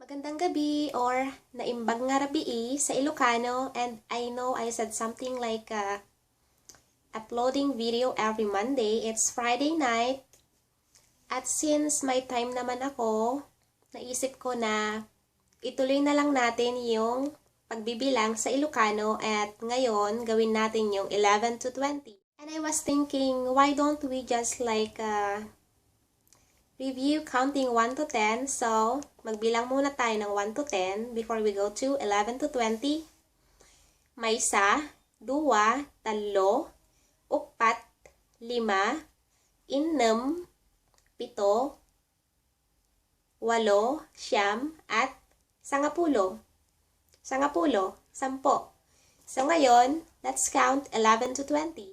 Magandang gabi or naimbag nga rabii sa Ilocano and I know I said something like uh, uploading video every Monday. It's Friday night at since may time naman ako, naisip ko na ituloy na lang natin yung pagbibilang sa Ilocano at ngayon gawin natin yung 11 to 20. And I was thinking, why don't we just like uh, review counting 1 to 10. So, magbilang muna tayo ng 1 to 10 before we go to 11 to 20. May isa, dua, talo, upat, lima, innem, pito, walo, siyam, at sangapulo. Sangapulo, sampo. So ngayon, let's count 11 to 20.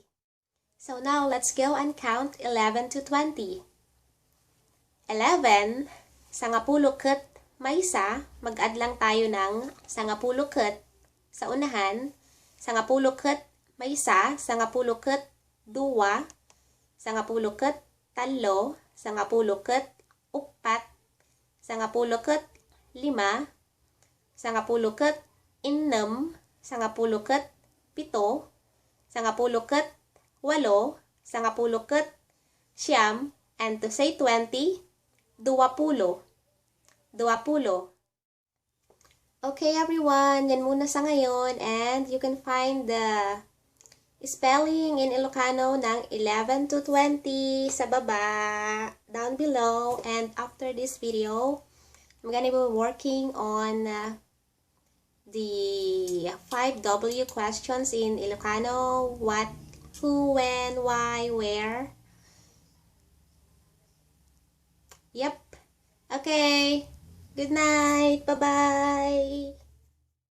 So now, let's go and count 11 to 20. 11, sangapuluket, may isa, mag-add lang tayo ng sangapuluket sa unahan, sangapuluket, may isa, sangapuluket, dua, sangapuluket, talo, sangapuluket, upat, sangapuluket, lima, sangapuluket, innem, sangapuluket, pito, sangapuluket, walo, sangapuluket, siyam, and to say 20, duwapulo. Duwapulo. Okay, everyone. Yan muna sa ngayon. And you can find the spelling in Ilocano ng 11 to 20 sa baba, down below. And after this video, I'm gonna be working on uh, the 5W questions in Ilocano. What, who, when, why, where. Yep. Okay. Good night. Bye-bye.